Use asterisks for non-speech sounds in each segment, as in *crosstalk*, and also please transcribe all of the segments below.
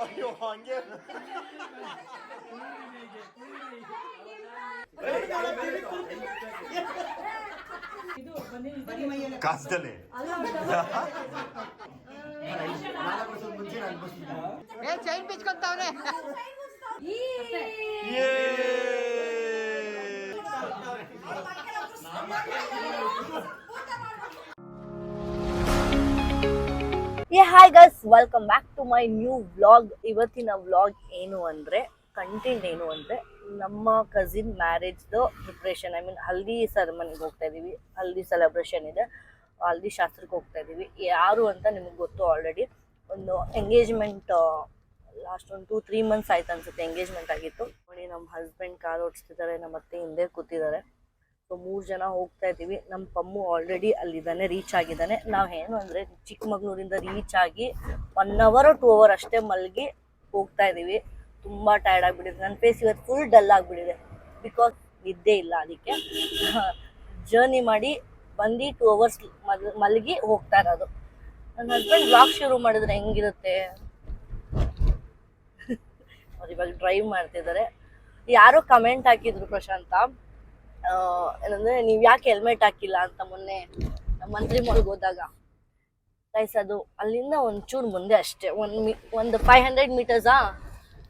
ಅಯ್ಯೋ ಹಂಗೆ ಕಾಸ್ದಲ್ಲಿ ನಾಲ್ಕು ವರ್ಷದ ಮುಂಚೆ ನಾನು ಅನ್ಭವಿಸಿದ್ದೆ ಏ ಚೈನ್ ಬಿಚ್ಕೊಂತವ್ರೆ ಯೇ ಏ hi guys welcome back to my new vlog ಇವತ್ತಿನ ವ್ಲಾಗ್ ಏನು ಅಂದರೆ ಕಂಟೆಂಟ್ ಏನು ಅಂದರೆ, ನಮ್ಮ ಕಸಿನ್ ಮ್ಯಾರೇಜ್ದು ಪ್ರಿಪ್ರೇಷನ್ ಐ ಮೀನ್ ಹಲ್ದಿ ಸೆರೆಮನಿಗೆ ಹೋಗ್ತಾ ಇದ್ದೀವಿ ಹಲ್ದಿ ಸೆಲೆಬ್ರೇಷನ್ ಇದೆ. ಹಲ್ದಿ ಶಾಸ್ತ್ರಕ್ಕೆ ಹೋಗ್ತಾ ಇದ್ದೀವಿ ಯಾರು ಅಂತ ನಿಮಗೆ ಗೊತ್ತು ಆಲ್ರೆಡಿ ಒಂದು ಎಂಗೇಜ್ಮೆಂಟ್ ಲಾಸ್ಟ್ ಒಂದು ಟೂ ತ್ರೀ ಮಂತ್ಸ್ ಆಯ್ತು ಅನ್ಸುತ್ತೆ. ಎಂಗೇಜ್ಮೆಂಟ್ ಆಗಿತ್ತು. ನೋಡಿ, ನಮ್ಮ ಹಸ್ಬೆಂಡ್ ಕಾರ್ ಓಡಿಸ್ತಿದ್ದಾರೆ ನಮ್ಮ ಅತ್ತೆ ಹಿಂದೆ ಕೂತಿದ್ದಾರೆ. ಸೊ ಮೂರು ಜನ ಹೋಗ್ತಾ ಇದ್ದೀವಿ. ನಮ್ಮ ಪಮ್ಮು ಆಲ್ರೆಡಿ ಅಲ್ಲಿದ್ದಾನೆ ರೀಚ್ ಆಗಿದ್ದಾನೆ. ನಾವು ಏನು ಅಂದರೆ ಚಿಕ್ಕಮಗಳೂರಿಂದ ರೀಚ್ ಆಗಿ ಒನ್ ಅವರ್ ಟೂ ಅವರ್ ಅಷ್ಟೇ ಮಲಗಿ ಹೋಗ್ತಾ ಇದ್ದೀವಿ. ತುಂಬ ಟಯರ್ಡ್ ಆಗಿಬಿಟ್ಟಿದೆ. ನನ್ನ ಫೇಸ್ ಇವತ್ತು ಫುಲ್ ಡಲ್ ಆಗಿಬಿಟ್ಟಿದೆ. ಬಿಕಾಸ್ ನಿದ್ದೆ ಇಲ್ಲ ಅದಕ್ಕೆ. ಜರ್ನಿ ಮಾಡಿ ಬಂದು ಟೂ ಅವರ್ಸ್ ಮಲ್, ಮಲಗಿ ಹೋಗ್ತಾ ಇರೋದು. ನನ್ನ ಹಸ್ಬೆಂಡ್ ಬ್ಲಾಗ್ ಶುರು ಮಾಡಿದ್ರೆ ಹೆಂಗಿರುತ್ತೆ? ಅವ್ರು ಇವಾಗ ಡ್ರೈವ್ ಮಾಡ್ತಿದ್ದಾರೆ. ಯಾರೋ ಕಮೆಂಟ್ ಹಾಕಿದ್ರು ಪ್ರಶಾಂತ. ಏನಂದ್ರೆ ನೀವ್ ಯಾಕೆ ಹೆಲ್ಮೆಟ್ ಹಾಕಿಲ್ಲ ಅಂತ ಮೊನ್ನೆ ಮಂತ್ರಿ ಮಾಲ್ಗೆ ಹೋದಾಗ. ಗೈಸ್ ಅದು ಅಲ್ಲಿಂದ ಒಂಚೂರು ಮುಂದೆ ಅಷ್ಟೇ. ಒಂದ್ ಮಿ, ಒಂದು ಫೈವ್ ಹಂಡ್ರೆಡ್ ಮೀಟರ್ಸಾ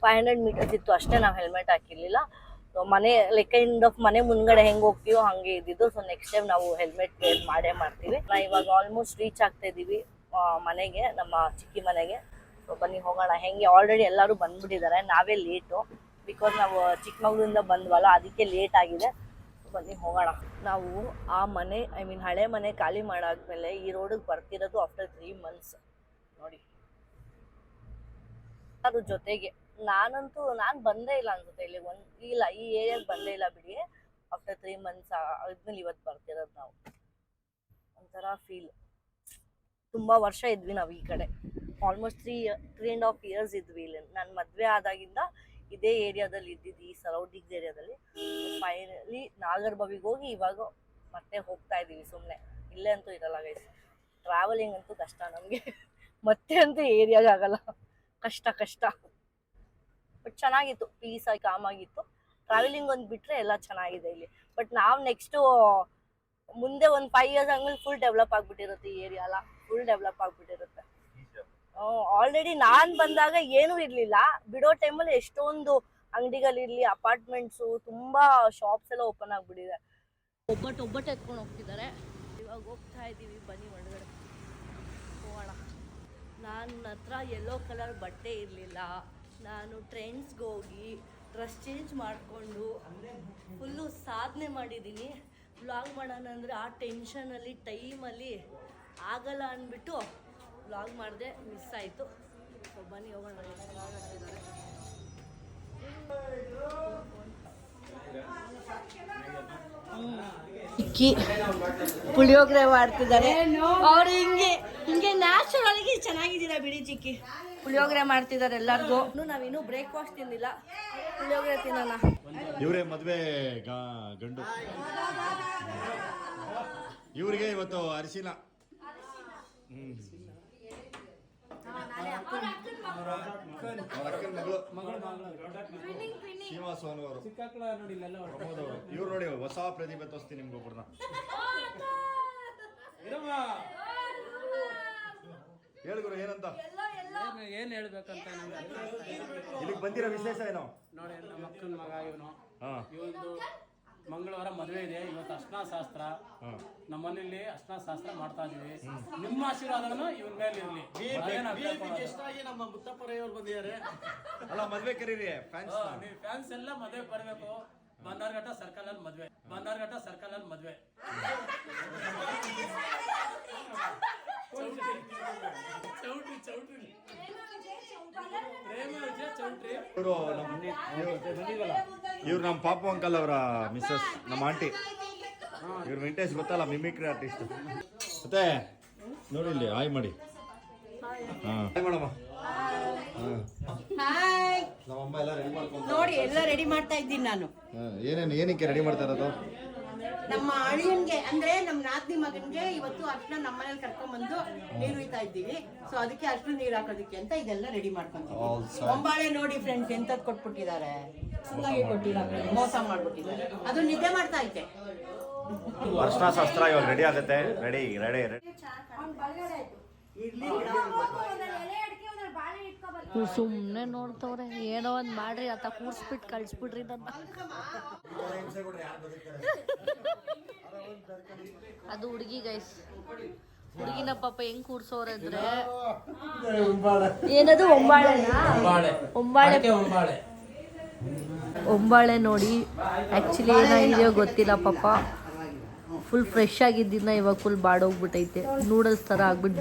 ಫೈವ್ ಹಂಡ್ರೆಡ್ ಮೀಟರ್ಸ್ ಇತ್ತು ಅಷ್ಟೇ ನಾವು ಹೆಲ್ಮೆಟ್ ಹಾಕಿರ್ಲಿಲ್ಲ. ಸೊ ಮನೆ ಲೈಕ್ ಕೈಂಡ್ ಆಫ್ ಮನೆ ಮುಂದ್ಗಡೆ ಹೆಂಗ್ ಹೋಗ್ತೀವೋ ಹಂಗೆ ಇದ್ದಿದ್ದು. ಸೊ ನೆಕ್ಸ್ಟ್ ಟೈಮ್ ನಾವು ಹೆಲ್ಮೆಟ್ ವೇರ್ ಮಾಡೇ ಮಾಡ್ತೀವಿ. ನಾ ಇವಾಗ ಆಲ್ಮೋಸ್ಟ್ ರೀಚ್ ಆಗ್ತಾ ಇದೀವಿ ಮನೆಗೆ, ನಮ್ಮ ಚಿಕ್ಕಿ ಮನೆಗೆ. ಸೊ ಬನ್ನಿ ಹೋಗೋಣ. ಹೆಂಗೆ ಆಲ್ರೆಡಿ ಎಲ್ಲರೂ ಬಂದ್ಬಿಟ್ಟಿದ್ದಾರೆ. ನಾವೇ ಲೇಟು ಬಿಕಾಸ್ ನಾವು ಚಿಕ್ಕಮಗಳೂರಿಂದ ಬಂದ್ವಲ್ಲ, ಅದಕ್ಕೆ ಲೇಟ್ ಆಗಿದೆ. ಬನ್ನಿ, ಹೋಗೋಣ. ನಾವು ಆ ಮನೆ ಐ ಮೀನ್ ಹಳೆ ಮನೆ ಖಾಲಿ ಮಾಡಾದ್ಮೇಲೆ ಈ ರೋಡಿಗೆ ಬರ್ತಿರೋದು ಆಫ್ಟರ್ ತ್ರೀ ಮಂತ್ಸ್ ನೋಡಿ. ಅದ್ರ ಜೊತೆಗೆ ನಾನಂತೂ, ನಾನು ಬಂದೇ ಇಲ್ಲ ಅನ್ಸುತ್ತೆ ಇಲ್ಲಿ ಒಂದು, ಇಲ್ಲ, ಈ ಏರಿಯಾಗೆ ಬಂದೇ ಇಲ್ಲ ಬಿಡಿ. ಆಫ್ಟರ್ ತ್ರೀ ಮಂತ್ಸ್ ಆದ್ಮೇಲೆ ಇವತ್ತು ಬರ್ತಿರೋದು ನಾವು. ಒಂಥರ ಫೀಲ್ ತುಂಬ ವರ್ಷ ಇದ್ವಿ ನಾವು ಈ ಕಡೆ. Almost three three and half years ಇದ್ವಿ ಇಲ್ಲಿ. ನಾನು ಮದುವೆ ಆದಾಗಿಂದ ಇದೇ ಏರಿಯಾದಲ್ಲಿ ಇದ್ದಿದ್ದು, ಈ ಸರೌಂಡಿಂಗ್ಸ್ ಏರಿಯಾದಲ್ಲಿ ಫೈನಲಿ ನಾಗರ್ಬಾವಿಗೆ ಹೋಗಿ ಇವಾಗ ಮತ್ತೆ ಹೋಗ್ತಾ ಇದ್ದೀವಿ ಸುಮ್ಮನೆ ಇಲ್ಲೇ ಅಂತೂ ಇರಲ್ಲ ಗೈಸ್ ಟ್ರಾವೆಲಿಂಗ್ ಅಂತೂ ಕಷ್ಟ ನಮಗೆ. ಮತ್ತೆ ಅಂತೂ ಏರಿಯಾಗೆ ಆಗಲ್ಲ. ಕಷ್ಟ ಕಷ್ಟ. ಬಟ್ ಚೆನ್ನಾಗಿತ್ತು. ಪೀಸಾಗಿ ಕಾಮಾಗಿತ್ತು ಟ್ರಾವೆಲಿಂಗ್ ಒಂದು ಬಿಟ್ಟರೆ ಎಲ್ಲ ಚೆನ್ನಾಗಿದೆ ಇಲ್ಲಿ. ಬಟ್ ನಾವು ನೆಕ್ಸ್ಟು ಮುಂದೆ ಒಂದು ಫೈವ್ ಇಯರ್ಸ್ ಆದ್ಮೇಲೆ ಫುಲ್ ಡೆವಲಪ್ ಆಗಿಬಿಟ್ಟಿರುತ್ತೆ ಈ ಏರಿಯಾ ಅಲ್ಲ ಫುಲ್ ಡೆವಲಪ್ ಆಗಿಬಿಟ್ಟಿರುತ್ತೆ. ಆಲ್ರೆಡಿ ನಾನ್ ಬಂದಾಗ ಏನೂ ಇರ್ಲಿಲ್ಲ. ಬಿಡೋ ಟೈಮಲ್ಲಿ ಎಷ್ಟೊಂದು ಅಂಗಡಿಗಳಿರ್ಲಿ ಅಪಾರ್ಟ್ಮೆಂಟ್ಸು ತುಂಬಾ ಶಾಪ್ಸ್ ಎಲ್ಲ ಓಪನ್ ಆಗ್ಬಿಟ್ಟಿದೆ. ಒಬ್ಬಟ್ಟು ಒಬ್ಬಟ್ಟು ಎತ್ಕೊಂಡು ಹೋಗ್ತಿದ್ದಾರೆ. ಇವಾಗ ಹೋಗ್ತಾ ಇದ್ದೀವಿ ಬನ್ನಿ ಒಳಗಡೆ. ಹೋಗೋಣ. ನನ್ನ ಹತ್ರ ಯೆಲ್ಲೋ ಕಲರ್ ಬಟ್ಟೆ ಇರಲಿಲ್ಲ. ನಾನು ಟ್ರೆಂಡ್ಸ್ಗೆ ಹೋಗಿ ಡ್ರೆಸ್ ಚೇಂಜ್ ಮಾಡಿಕೊಂಡು ಫುಲ್ಲು ಸಾಧನೆ ಮಾಡಿದ್ದೀನಿ. ವ್ಲಾಗ್ ಮಾಡೋಣ ಅಂದರೆ ಆ ಟೆನ್ಷನಲ್ಲಿ ಟೈಮಲ್ಲಿ ಆಗಲ್ಲ ಅಂದ್ಬಿಟ್ಟು ವ್ಲಾಗ್ ಮಾಡಿದೆ ಮಿಸ್ ಆಯಿತು. ಸೊ ಬನ್ನಿ ಹೋಗೋಣ. ಪುಳಿಯೋಗರೆ ಮಾಡ್ತಿದ್ದಾರೆ. ಅವ್ರು ಹಿಂಗೆ ಹಿಂಗೆ ನ್ಯಾಚುರಲ್ ಆಗಿ ಚೆನ್ನಾಗಿದ್ದೀರಾ ಬಿಡಿ ಚಿಕ್ಕಿ. ಪುಳಿಯೋಗರೆ ಮಾಡ್ತಿದ್ದಾರೆ ಎಲ್ಲರಿಗೂ. ನಾವಿನ್ನೂ ಬ್ರೇಕ್ಫಾಸ್ಟ್ ತಿನ್ನಿಲ್ಲ ಪುಳಿಯೋಗರೆ ತಿನ್ನೋಣ. ಇವರೇ ಮದ್ವೆ ಗಂಡು. ಇವರಿಗೆ ಇವತ್ತು ಅರಿಶಿನ. ಹ್ಮ್. ಅವ್ರ ಅಕ್ಕನ ಮಗಳು ಶ್ರೀನಿವಾಸ ಅವರು ಪ್ರಮೋದ್ ಅವರು ಇವ್ರು ನೋಡಿ ಹೊಸ ಪ್ರತಿಭೆ ತೋರಿಸ್ತೀನಿ ನಿಮ್ಗೊಬ್ಬರನ್ನ ಗುರು ಏನಂತ? ಏನ್- ಏನ್ ಹೇಳ್ಬೇಕಂತ. ಇಲ್ಲಿಗೆ ಬಂದಿರೋ ವಿಶೇಷ ಏನೋ? ನೋಡಿ ನಮ್ಮ ಅಕ್ಕನ ಮಗ ಇವನು. ಹಾ. ಇವೊಂದು ಮಂಗಳವಾರ ಮದುವೆ ಇದೆ. ಇವತ್ತು ಅರ್ಶನ ಶಾಸ್ತ್ರ ನಮ್ಮ ಮನೇಲಿ ಅರ್ಶನ ಶಾಸ್ತ್ರ ಮಾಡ್ತಾ ಇದೀವಿ. ನಿಮ್ಮ ಆಶೀರ್ವಾದನು ಇವನ್ ಮೇಲೆ ಇರ್ಲಿ. ನಮ್ಮ ಮುತ್ತಪ್ಪರಯ್ಯವ್ರು ಬಂದಿದ್ದಾರೆ? ಅಲ್ಲ ಮದ್ವೆ ಕರೀರಿ ಫ್ಯಾನ್ಸ್ ನೀವು ಫ್ಯಾನ್ಸ್ ಎಲ್ಲ ಮದ್ವೆ ಬರ್ಬೇಕು. ಬನ್ನಾರ್ಘಟ್ಟ ಸರ್ಕಲ್ ಅಲ್ಲಿ ಮದ್ವೆ. ಬನ್ನಾರ್ಘಟ್ಟ ಸರ್ಕಲ್ ಅಲ್ಲಿ ಮದ್ವೆ. ಚೌಟ್ರಿ. ಚೌಟ್ರಿ ಪ್ರೇಮ ವಿಜಯ ಚೌಟ್ರಿ. ಇವರು ನಮ್ಮ ಪಾಪು ಅಂಕಲ್ ಅವರ ಮಿಸ್ಸಸ್ ನಮ್ಮ ಆಂಟಿ. ಇವ್ರ ವೆಂಕಟೇಶ್ ಗೊತ್ತಲ್ಲ ಮಿಮಿಕ್ರಿ ಆರ್ಟಿಸ್ಟ್ ಮತ್ತೆ ನೋಡಿ ಇಲ್ಲಿ ಹಾಯ್ ಮಾಡಿ. ಹಾಯ್ ಮಾಡಮ್ಮ ನೋಡಿ ಎಲ್ಲ ರೆಡಿ ಮಾಡ್ತಾ ಇದ್ದೀನಿ ನಾನು ಏನೇನು ಏನಕ್ಕೆ ರೆಡಿ ಮಾಡ್ತಾ ಇರೋದು? ನಮ್ಮ ಅಳಿಯನ್ಗೆ ಅಂದ್ರೆ ನಮ್ಮ ನಾದ್ನಿ ಮಗನ್ಗೆ ಇವತ್ತು ಅರ್ಶನ ನಮ್ಮ ಮನೇಲಿ ಕರ್ಕೊಂಡ್ಬಂದು ನೀರು ಹುಯ್ತಾ ಇದ್ದೀವಿ. ಸೊ ಅದಕ್ಕೆ ಅರ್ಶನ ನೀರು ಹಾಕೋದಕ್ಕೆ ಅಂತ ಇದೆಲ್ಲ ರೆಡಿ ಮಾಡ್ಕೊಂತೀವಿ. ಒಂಬಾಳೆ ನೋಡಿ ಫ್ರೆಂಡ್ಸ್ ಎಂತದ್ ಕೊಟ್ಬಿಟ್ಟಿದ್ದಾರೆ? ಕೊಟ್ಟಿದ್ದಾರೆ. ಮೋಸ ಮಾಡ್ಬಿಟ್ಟಿದ್ದಾರೆ. ಅದು ನಿದ್ದೆ ಮಾಡ್ತಾ ಐತೆ. ಅರ್ಶನ ಶಾಸ್ತ್ರ ಇವಾಗ ರೆಡಿ ಆಗುತ್ತೆ. ರೆಡಿ ರೆಡಿ ರೆಡಿ ಸುಮ್ಮನೆ ನೋಡ್ತವ್ರೆ ಏನೋ ಒಂದ್ ಮಾಡ್ರಿ ಆತ ಕೂರ್ಸ್ಬಿಟ್ಟು ಕಳಿಸ್ಬಿಡ್ರಿ ನನ್ನ. ಅದು ಹುಡುಗಿ ಗೈಸ್ ಹುಡುಗಿನ ಪಾಪ ಹೆಂಗ್ ಕೂರ್ಸೋರ ಅಂದ್ರೆ ಏನದು ಒಂಬಾಳೆ. ಒಂಬಾಳೆ. ಒಂಬಾಳೆ. ಒಂಬಾಳೆ ನೋಡಿ ಆಕ್ಚುಲಿ ಏನಾಗಿದೆಯೋ ಗೊತ್ತಿಲ್ಲ ಪಾಪ. ಫುಲ್ ಫ್ರೆಶ್ ಆಗಿದ್ದಿನ ಇವಾಗ ಫುಲ್ ಬಾಡೋಗ್ಬಿಟ್ಟೈತೆ ನೂಡಲ್ಸ್ ಥರ ಆಗ್ಬಿಟ್ಟು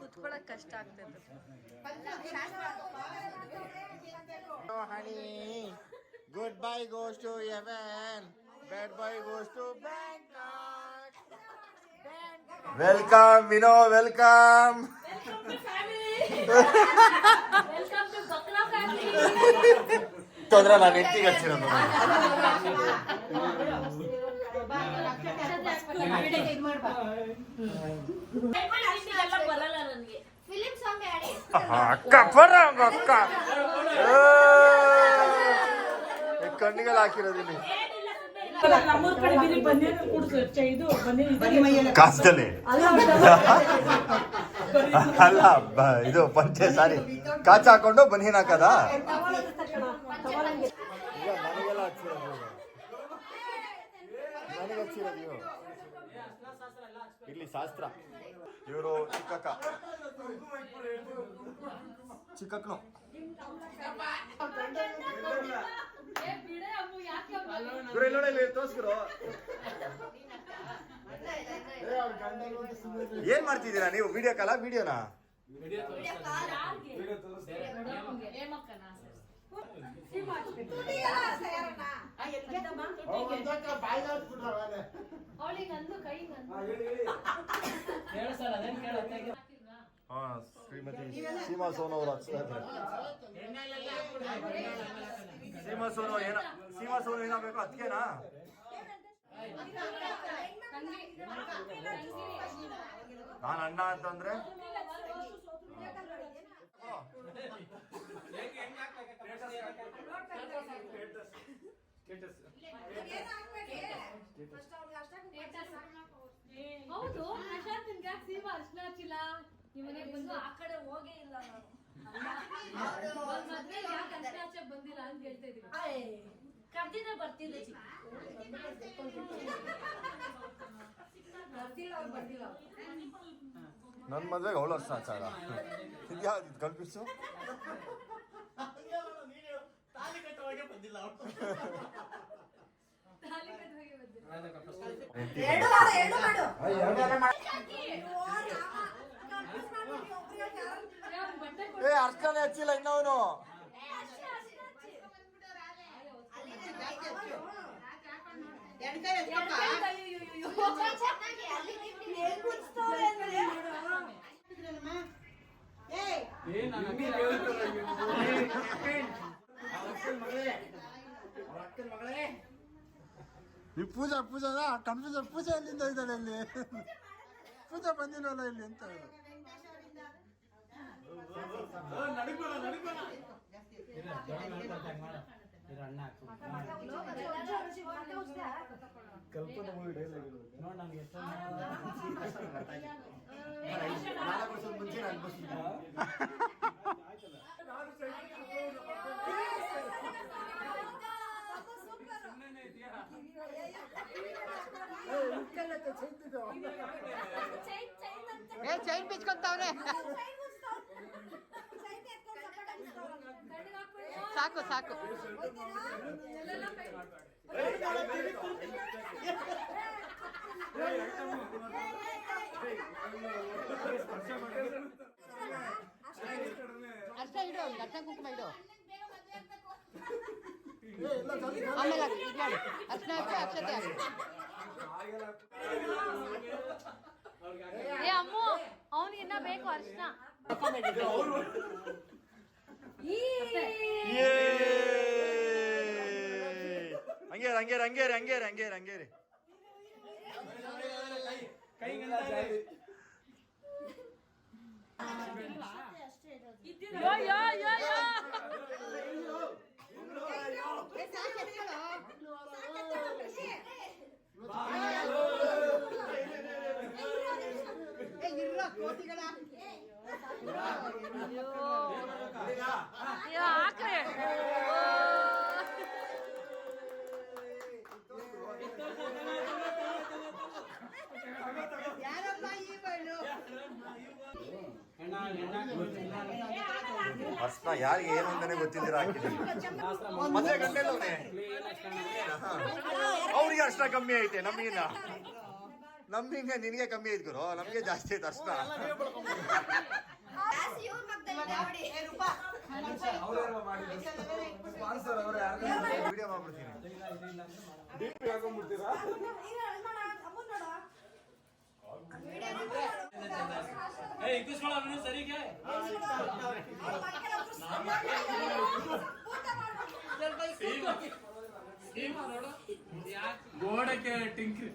ಕುತ್ಕೊಳಕ್ ಕಷ್ಟ ಆಗ್ತೈತೆ honey. Goodbye goes to heaven. Bad boy goes to Bangkok. Welcome, Vino, welcome. ತೊಂದ್ರೆ ನಾನು ಹೆಂಡತಿಗೆ ಹಚ್ಚಿರೋದು ಬರಲ್ಲ ನನಗೆ ಅಕ್ಕ ಬರ ಅಕ್ಕ. ಕಣ್ಣಿಗೆಲ್ಲ ಹಾಕಿರೋದಿಲ್ಲ. ಕಾಸ್ದಲ್ಲಿ ಅಲ್ಲ ಇದು ಪಂಚೆ ಸಾರಿ. ಕಾಚ ಹಾಕೊಂಡು ಬನ್ನಿ ಹಾಕದ? ಇಲ್ಲಿ ಶಾಸ್ತ್ರ. ಇವರು ಚಿಕ್ಕಕ್ಕ. ಚಿಕ್ಕಕ್ಕನು. ಇವ್ರು ಇಲ್ಲಿ ನೋಡಿ, ಇಲ್ಲಿ ತೋರ್ಸ್ಗುರು. ಏನ್ ಮಾಡ್ತಿದ್ದೀರಾ ನೀವು? ವಿಡಿಯೋ ಕಾಲ ವಿಡಿಯೋನಾ ಹಾ ಶ್ರೀಮತಿ ಸೀಮಾ ಸೋನು ಅವರು ಸೀಮಾ ಸೋನು ಏನ ಸೀಮಾ ಸೋನು ಏನಾಗಬೇಕು? ಅದಕ್ಕೇನಾ ನಾನು ಅಣ್ಣ ಅಂತಂದ್ರೆ ಹೌದು ಪ್ರಶಾಂತ್ ನಿನ್ಗೆ ಯಾಕೆ ಸೀಮಾ ಅರ್ಶನ ಹಚ್ಚಿಲ್ಲ? ನಿಮ್ಮ ಮನೆಗೆ ಬಂದು? ಆ ಕಡೆ ಹೋಗೇ ಇಲ್ಲ ನಾನು. ಯಾಕೆ ಅರ್ಶನ ಹಚ್ಚಕ್ ಬಂದಿಲ್ಲ ಅಂತ ಹೇಳ್ತಾ ಇದೀನಿ ಕರ್ದಿದ್ರೆ ಬರ್ತಿದ್ದೆ ಚಿಕ್ಕ. ಬರ್ತಿಲ್ಲ ಅವ್ರು ಬಂದಿಲ್ಲ ನನ್ನ ಮದುವೆಗೆ ಅವಳು ಅರ್ಶನ ಆಚಾರ. ಇದ್ಯಾವ್ದು ಕಲ್ಪಿಸು ಏ ಅರ್ಶನೇ ಹಚ್ಚಿಲ್ಲ ಇನ್ನವನು. ಎಣ್ಕಾಯಿ ಎತ್ಕೊಪ್ಪ. ಈ ಪೂಜಾ ಪೂಜಾದ ಕನ್ಫ್ಯೂಸನ್ ಪೂಜೆ ಎಲ್ಲಿಂದ ಇದ್ದಾಳೆ ಇಲ್ಲಿ? ಪೂಜಾ ಬಂದಿಲ್ವಲ್ಲ ಇಲ್ಲಿ ಅಂತ ಹೇಳು. ಇದು ಅಣ್ಣ. ನೋಡ್ ನನ್ಗೆ ಎಷ್ಟು ಏ ಚೈನ್ ಬಿಚ್ಕೊಂತವ್ರೆ ಸಾಕು ಸಾಕು. ಅರ್ಥ ಇಡು ಒಂದು ಅರ್ಥ ಕುಂಕುಮ ಇಡು. ಆಮೇಲೆ ಅರ್ಶನ ಹಾಕಿ ಅಕ್ಷತೆ ಹಾಕು. ಏ ಅಮ್ಮು ಅವನಿಗೆ ಇನ್ನ ಬೇಕು ಅರ್ಶನ. ಹಂಗೇರಿ ಹಂಗೇರಿ ಹಂಗೇರಿ ಹಂಗೇರಿ ಹಂಗೇರಿ ಹಂಗೇರಿ. ಯೋ ಅಯ್ಯೋ. ಬಳ್ಳು ಅರ್ಶನ ಯಾರಿಗೆ ಏನು ಅಂತಾನೆ ಗೊತ್ತಿದ್ದೀರಾ ಹಾಕಿದ್ದೀನಿ ಗಂಟೆ ಗಂಟೆಲ್ಲವನೇ ಅವ್ರಿಗೆ ಅರ್ಶನ ಕಮ್ಮಿ ಐತೆ ನಮಗಿನ್ನ ನಮ್ಮಿಂದ ನಿನಗೆ ಕಮ್ಮಿ ಐತ್ ಗುರು ನಮಗೆ ಜಾಸ್ತಿ ಐತೆ ಅರ್ಶನ ಏ, ರೂಪಾ, ವಿಡಿಯೋ ಮಾಡ್ಬಿಡ್ತೀನಿ. ಏ ಇಕ್ಕಿಸ್ಕೊಳ ಅವನು ಸರಿಗೆ? ಗೋಡಕ್ಕೆ ಟಿಂಕ್ರಿ.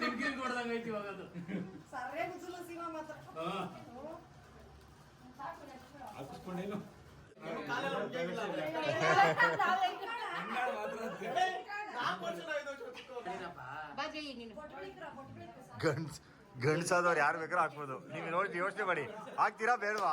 ಟಿಂಕ್ರಿ ಕೊಡ್ದಂಗ ಐತಿ ಇವಾಗ ಅದು ಹಾ. ಹಾಕಿಸ್ಕೊಂಡೇನು ಮಾತ್ರ. ನೀನು ಗಂಡ್ಸ್ ಗಂಡ್ಸಾದವ್ರು ಯಾರು ಬೇಕಾದ್ರೂ ಹಾಕ್ಬೋದು. ನೀವು ನೋಡಿ ಯೋಚನೆ ಮಾಡಿ. ಹಾಕ್ತೀರಾ ಬೇಡವಾ?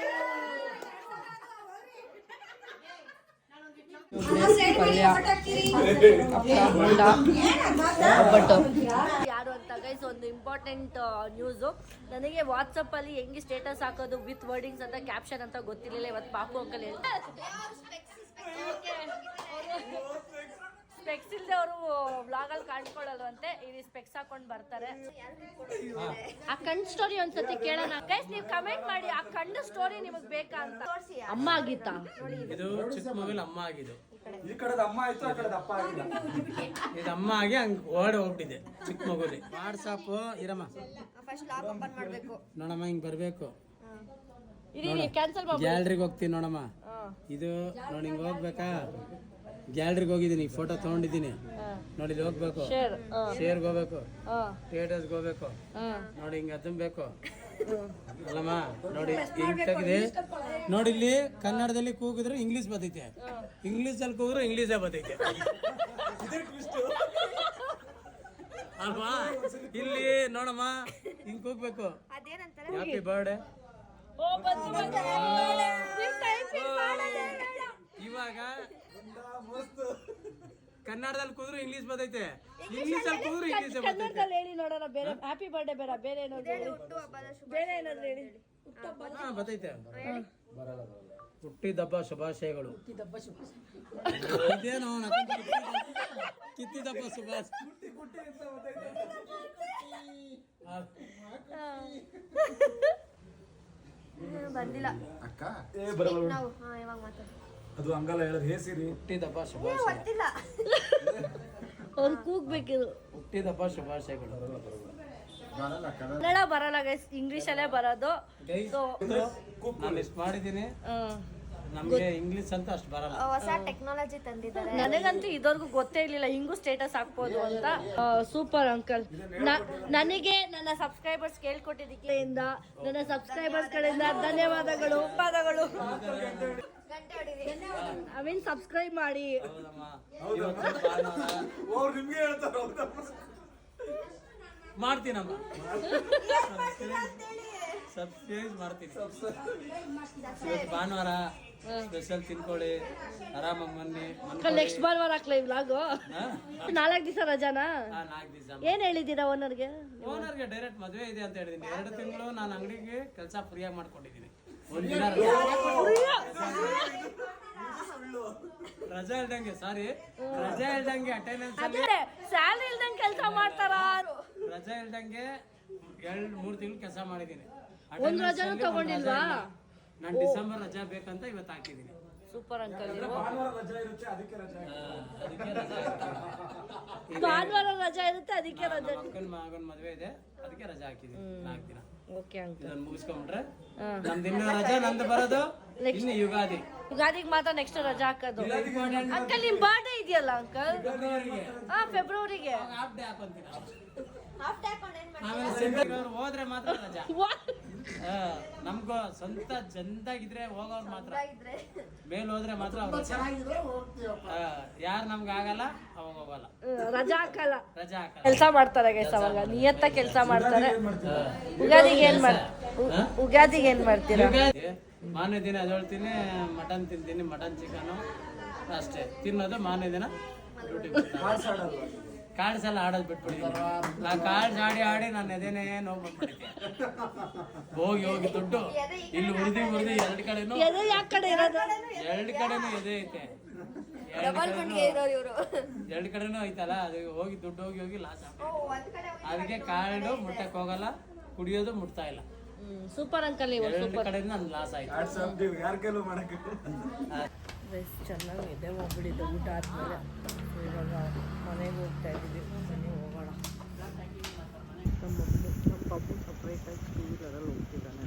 ಯಾರು ಅಂತ ಗೈಸ್ ಒಂದು ಇಂಪಾರ್ಟೆಂಟ್ ನ್ಯೂಸು ನನಗೆ ವಾಟ್ಸಪ್ ಅಲ್ಲಿ ಹೆಂಗೆ ಸ್ಟೇಟಸ್ ಹಾಕೋದು ವಿತ್ ವರ್ಡಿಂಗ್ಸ್ ಅಂತ ಕ್ಯಾಪ್ಷನ್ ಅಂತ ಗೊತ್ತಿರಲಿಲ್ಲ. ಇವತ್ತು ಪಾಪು ಅಂಕಲ್ ಹೇಳಿ ಸ್ಪೆಕ್ಸ್ ಇಲ್ಲದೆ ಅವರು ವ್ಲಾಗಲ್ಲಿ ಕಾಣಿಸ್ಕೊಳ್ಳಲ್ವಂತೆ ಇಲ್ಲಿ ಸ್ಪೆಕ್ಸ್ ಹಾಕೊಂಡು ಬರ್ತಾರೆ. ಆ ಕಣ್ ಸ್ಟೋರಿ ಒಂದ್ಸತಿ ಕೇಳೋಣ. ಗೈಸ್ ನೀವು ಕಮೆಂಟ್ ಮಾಡಿ ಆ ಕಣ್ಣು ಸ್ಟೋರಿ ನಿಮಗೆ ಬೇಕಾ ಅಂತ. ಅಮ್ಮ ಆಗಿತ್ತಾ? ಇದು ಚಿಕ್ಕ ಅಮ್ಮ ಆಗಿದ್ದು. ಈ ಕಡೆದ ಅಮ್ಮ ಆಯ್ತು ಆ ಕಡೆದ ಅಪ್ಪ ಆಗಿಲ್ಲ ಇದು ಅಮ್ಮ ಆಗಿ ಹಂಗ್ ಓಡಿ ಹೋಗ್ಬಿಟ್ಟಿದೆ ಚಿಕ್ಕ ಮಗುಲಿ. ವಾಟ್ಸಾಪ್ ಇರಮ್ಮ. ನೋಡಮ್ಮ ಹಿಂಗ್ ಬರಬೇಕು. ಇರಿ ಕ್ಯಾನ್ಸಲ್ ಗ್ಯಾಲರಿಗೆ ಹೋಗ್ತೀನಿ ನೋಡಮ್ಮ. ಇದು ನೋಡಿ ಹಿಂಗ್ ಹೋಗ್ಬೇಕಾ? ಗ್ಯಾಲ್ರಿಗೆ ಹೋಗಿದ್ದೀನಿ ಫೋಟೋ ತಗೊಂಡಿದ್ದೀನಿ. ನೋಡಿ ಇಲ್ಲಿ ಹೋಗ್ಬೇಕು. ಶೇರ್ ಶೇರ್ಗೆ ಹೋಗ್ಬೇಕು. ಥಿಯೇಟರ್ಸ್ಗೆ ಹೋಗ್ಬೇಕು. ನೋಡಿ ಹಿಂಗ್ ಅದಂಬೇಕು ಅಲ್ಲಮ್ಮ ನೋಡಿ ಹಿಂಗ್ ತೆಗ್ದೆ ನೋಡಿ ಇಲ್ಲಿ ಕನ್ನಡದಲ್ಲಿ ಕೂಗಿದ್ರೆ ಇಂಗ್ಲಿಷ್ ಬರ್ತೈತೆ ಇಂಗ್ಲಿಷ್ ಅಲ್ಲಿ ಕೂಗಿದ್ರೆ ಇಂಗ್ಲಿಷೇ ಬರ್ತೈತೆ ಅಲ್ವಾ? ಇಲ್ಲಿ ನೋಡಮ್ಮ ಹಿಂಗ್ ಕೂಗ್ಬೇಕು. Happy birthday. ಇವಾಗ ಕನ್ನಡದಲ್ಲಿ ಕೂದ್ರು ಇಂಗ್ಲಿಷ್ ಬರ್ತೈತೆ. ಇಂಗ್ಲಿಷ್ ಅಲ್ಲಿ ಕೂದ್ರು ಇಂಗ್ಲಿಷ್ ಬರ್ತೈತೆ. ಕನ್ನಡದಲ್ಲಿ ಹೇಳಿ ನೋಡೋಣ ಬೇರೆ ಹ್ಯಾಪಿ ಬರ್ಡೇ ಬೇಡ ಬೇರೆ ಏನೋ ಹೇಳಿ. ಬೇರೆ ಏನಾದ್ರು ಹೇಳಿ. ಹಾ ಬರ್ತೈತೆ. ಹುಟ್ಟಿದಬ್ಬ ಶುಭಾಶಯಗಳು. ಇದೇನೋ ನಕ್ಕಂತ ಕಿತ್ತಿದಬ್ಬ ಶುಭಾಶಯ ಆ, ಬಂದಿಲ್ಲ. ಅಕ್ಕ? ನಾವು ಹಾ ಇವಾಗ ಮಾತಾಡ ಅದು ಹಂಗಲ್ಲ ಹೇಳೋದು ಹೇ ಸಿರಿ. ಹುಟ್ಟಿದಬ್ಬ ಶುಭಾಶಯ. ಅವ್ರು ಕೂಗ್ಬೇಕಿದ್ರು ಹುಟ್ಟಿದಪ್ಪ ಶುಭಾಶಯಗಳು. ಬರಲ್ಲ ಕನ್ನಡ ಕನ್ನಡ ಬರಲ್ಲ ಗೈಸ್ ಇಂಗ್ಲಿಷಲ್ಲೇ ಬರೋದು. ಸೊ ನಾನು ಇಷ್ಟು ಮಾಡಿದ್ದೀನಿ ನಮಗೆ ಇಂಗ್ಲಿಷ್ ಅಂತ ಅಷ್ಟು ಬರಲ್ಲ. ಹೊಸ ಟೆಕ್ನಾಲಜಿ ತಂದಿದ್ದಾರೆ. ನನಗಂತೂ ಇದುವರೆಗೂ ಗೊತ್ತೇ ಇರಲಿಲ್ಲ. ಹಿಂಗೂ ಸ್ಟೇಟಸ್ ಹಾಕ್ಬೋದು ಅಂತ. ಸೂಪರ್ ಅಂಕಲ್ ನನಗೆ ನನ್ನ ಸಬ್ಸ್ಕ್ರೈಬರ್ಸ್ ಕೇಳ್ಕೊಟ್ಟಿದ್ದಕ್ಕೆ ಇಂದ ನನ್ನ ಸಬ್ಸ್ಕ್ರೈಬರ್ಸ್ ಕಡೆಯಿಂದ ಧನ್ಯವಾದಗಳು. ಧನ್ಯವಾದಗಳು. ಐ ಮೀನ್ ಸಬ್ಸ್ಕ್ರೈಬ್ ಮಾಡಿ. ಅವ್ರು ನಿಮ್ಗೆ ಹೇಳ್ತಾರೆ ಹೌದಾ? ಮಾಡ್ತೀನಮ್ಮ. ಸಬ್ಸ್ಕ್ರೈಬ್ ಮಾಡ್ತೀನಿ. ಇವತ್ತು ಭಾನುವಾರ ಸ್ಪೆಷಲ್ ತಿನ್ಕೊಳ್ಳಿ. ಆರಾಮಾಗಿ ಬನ್ನಿ ನೆಕ್ಸ್ಟ್ ಭಾನುವಾರ ಹಾಕ್ಲ ಈ ವ್ಲಾಗು ನಾಲ್ಕು ದಿವಸ ರಜಾನಾ? ನಾಲ್ಕು ದಿವಸ. ಏನ್ ಹೇಳಿದ್ದೀರಾ ಓನರ್ಗೆ ಓನರ್ಗೆ ಡೈರೆಕ್ಟ್ ಮದುವೆ ಇದೆ ಅಂತ ಹೇಳಿದೀನಿ. ಎರಡು ತಿಂಗಳು ನಾನು ಅಂಗಡಿಗೆ ಕೆಲಸ ಫ್ರೀಯಾಗಿ ಮಾಡ್ಕೊಂಡಿದ್ದೀನಿ. ರಜಾ ಇಲ್ದಂಗೆ ಸಾರಿ ರಜಾ ಇಲ್ದಂಗೆ ಅಟೆಂಡೆನ್ಸ್ ಅದೇ ಸ್ಯಾಲ್ರಿ ಇಲ್ದಂಗೆ ಕೆಲಸ ಮಾಡ್ತಾರ? ರಜಾ ಇಲ್ದಂಗೆ ಎರಡು ಮೂರು ತಿಂಗಳು ಕೆಲಸ ಮಾಡಿದ್ದೀನಿ ಒಂದ್ ರಜಾನು ತಗೊಂಡಿಲ್ವಾ? ನಾನು ಡಿಸೆಂಬರ್ ರಜಾ ಬೇಕಂತ ಇವತ್ತು ಹಾಕಿದ್ದೀನಿ ಸೂಪರ್ ಅಂಕಲ್ ಭಾನುವಾರ ರಜಾ ಇರುತ್ತೆ ಅದಕ್ಕೆ ರಜಾ ಮಗನ್ ರಜಾ ಹಾಕಿದ್ದೀನಿ. ಭಾನುವಾರ ರಜಾ ಇರುತ್ತೆ ಅದಕ್ಕೆ ರಜೆ ಅಕ್ಕನ ಮಗನ ಮದುವೆ ಇದೆ ಅದಕ್ಕೆ ರಜಾ ಹಾಕಿದೀನಿ. ನಾಲ್ಕು ದಿನ. Okay uncle. ಇದನ್ನ ಮುಗಿಸ್ಕೊಂಡ್ರೆ? ನಮ್ದು ಇನ್ನ ರಜಾ ನಂದು ಬರೋದು ಇನ್ನು ಯುಗಾದಿ. ಯುಗಾದಿಗೆ ಮಾತ್ರ ನೆಕ್ಸ್ಟ್ ರಜಾ ಹಾಕೋದು. ಅಂಕಲ್ ನಿಮ್ ಬರ್ಡೇ ಇದೆಯಲ್ಲ ಅಂಕಲ್ ಫೆಬ್ರವರಿಗೆ. ಹಾ ಫೆಬ್ರವರಿಗೆ. ಆಮೇಲೆ ಅವ್ರು ಹೋದ್ರೆ ಮಾತ್ರ *laughs* ರಜಾ. ನಮ್ಗೂ ಸ್ವಂತ ಚಂದಾಗಿದ್ರೆ ಹೋಗೋರು ಮಾತ್ರ. ಮೇಲ್ ಹೋದ್ರೆ ಮಾತ್ರ ಅವ್ರು ಯಾರು ನಮ್ಗೆ ಆಗಲ್ಲ ಅವಾಗ ಹೋಗಲ್ಲ. ರಜಾ ಹಾಕಲ್ಲ. ರಜಾ ಹಾಕಲ್ಲ. ಕೆಲಸ ಮಾಡ್ತಾರೆ ಗೈಸ್ ಅವಾಗ. ನಿಯತ್ತ ಕೆಲಸ ಮಾಡ್ತಾರೆ. ಉಗಾದಿಗೆ ಏನ್ ಮಾಡ್ ಉಗಾದಿಗೆ ಏನ್ ಮಾಡ್ತೀರಾ? ಮಾನ್ಯ ದಿನ ದಿನ ಹೇಳ್ತೀನಿ ಮಟನ್ ತಿಂತೀನಿ ಮಟನ್ ಚಿಕನ್ ಅಷ್ಟೇ. ತಿನ್ನೋದು ಮಾನ್ಯ ದಿನ ಡ್ಯೂಟಿ ಕಾರ್ಡ್ಸ್ ಎಲ್ಲ ಆಡೋದು ಬಿಟ್ಬಿಡ್ತಾರ ನಾ ಕಾರ್ಡ್ಸ್ ಆಡಿ ಆಡಿ ನಾನು ಎದೇನೇ ನೋವು ಬಂದ್ಬಿಟ್ಟಿದ್ದೆ. ಹೋಗಿ ಹೋಗಿ ದುಡ್ಡು. ಇಲ್ಲಿ ಉರ್ದಿ ಉರ್ದಿ ಎರಡು ಕಡೆನೂ ಎದೆ ಯಾಕೆ ಕಡೆ ಇರೋದು? ಎರಡು ಕಡೆನೂ ಎದೆ ಐತೆ. ಎರಡು ಕಡೆನು ಇವರು. ಎರಡು ಕಡೆನೂ ಐತಲ್ಲ ಅದು ಹೋಗಿ ದುಡ್ಡು ಹೋಗಿ ಹೋಗಿ ಲಾಸ್ ಅದಕ್ಕೆ ಕಾರ್ಡು ಮುಟ್ಟಕ್ಕೆ ಹೋಗಲ್ಲ ಕುಡಿಯೋದು ಮುಟ್ತಾ ಇಲ್ಲ. ಸೂಪರ್ ಅಂಕಲ್ ಎರಡು ಕಡೆ ನಾನು ಲಾಸ್ ಆಯ್ತು. ಯಾರ ಕೈಲೂ ಮಾಡಕ್ಕೆ? ಚೆನ್ನಾಗಿ ಇದೆ ಹೋಗ್ಬಿಟ್ಟಿದ್ದೆ ಊಟ ಆದಮೇಲೆ. ಇವಾಗ ಮನೆಗೆ ಹೋಗ್ತಾ ಇದ್ದೀವಿ. ಮನೆ ಹೋಗೋಣ. ನಮ್ಮ ಮಗಳು ನಮ್ಮ ಪಪ್ಪು ಸಪ್ರೇಟಾಗಿ ಟೂ ವೀಲರಲ್ಲಿ ಹೋಗ್ತಿದ್ದಾನೆ.